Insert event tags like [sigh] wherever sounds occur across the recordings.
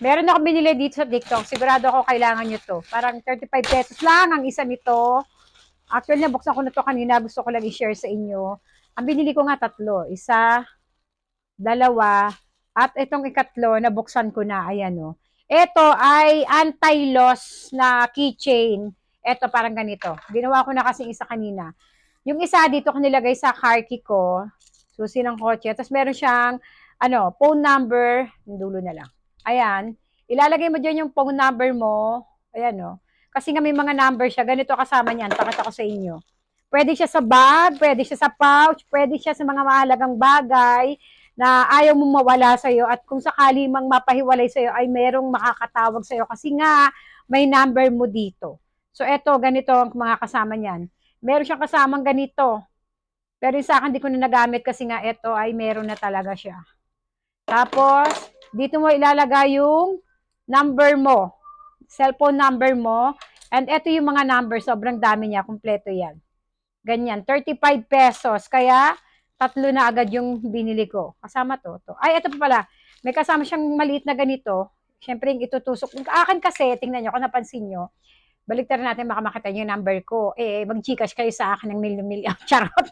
Meron ako binili dito sa TikTok. Sigurado ako kailangan nyo to. Parang 35 pesos lang ang isa nito. Actually, nabuksan ko na to kanina. Gusto ko lang i-share sa inyo. Ang binili ko nga tatlo. Isa, dalawa, at itong ikatlo, nabuksan ko na. Ayan o. Ito ay anti-loss na keychain. Ito parang ganito. Ginawa ko na kasi isa kanina. Yung isa dito ko nilagay sa car key ko. Susi ng kotse. Tapos meron siyang ano, phone number. Dulo na lang. Ayan. Ilalagay mo dyan yung phone number mo. Ayan o. Kasi nga may mga number siya. Ganito kasama niyan. Pakita ko sa inyo. Pwede siya sa bag, pwede siya sa pouch, pwede siya sa mga mahalagang bagay na ayaw mong mawala sa'yo at kung sakali mang mapahiwalay sa'yo ay merong makakatawag sa'yo kasi nga may number mo dito. So eto, ganito ang mga kasama niyan. Meron siyang kasamang ganito. Pero yung sa akin, di ko na nagamit kasi nga ito ay meron na talaga siya. Tapos, dito mo ilalagay yung number mo. Cellphone number mo. And ito yung mga number. Sobrang dami niya. Kompleto yan. Ganyan. 35 pesos. Kaya, tatlo na agad yung binili ko. Kasama to. to. Ay, ito pa pala. May kasama siyang maliit na ganito. Siyempre, yung itutusok. Yung akin kasi, tingnan nyo, kung napansin nyo, baliktarin natin baka makita nyo yung number ko. Eh, mag-gcash kayo sa akin ng milyon-milyon. [laughs] Charot.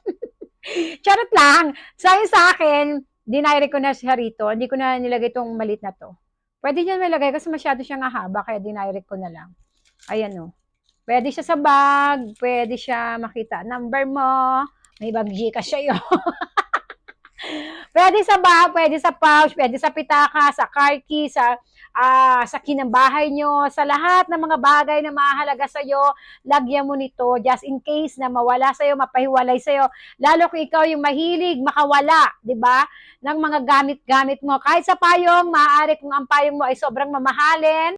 Charot lang. Sa sa akin, dinire ko na siya rito. Hindi ko na nilagay itong maliit na to. Pwede niya nilagay kasi masyado siyang haba, kaya dinire ko na lang. Ayan o. Pwede siya sa bag, pwede siya makita number mo, may bag Gcash sa'yo. [laughs] pwede sa bag, pwede sa pouch, pwede sa pitaka, sa car key, sa ah sa kinambahay nyo, sa lahat ng mga bagay na mahalaga sa'yo, lagyan mo nito just in case na mawala sa'yo, mapahiwalay sa'yo. Lalo kung ikaw yung mahilig, makawala, di ba? ng mga gamit-gamit mo. Kahit sa payong, maaari kung ang payong mo ay sobrang mamahalin,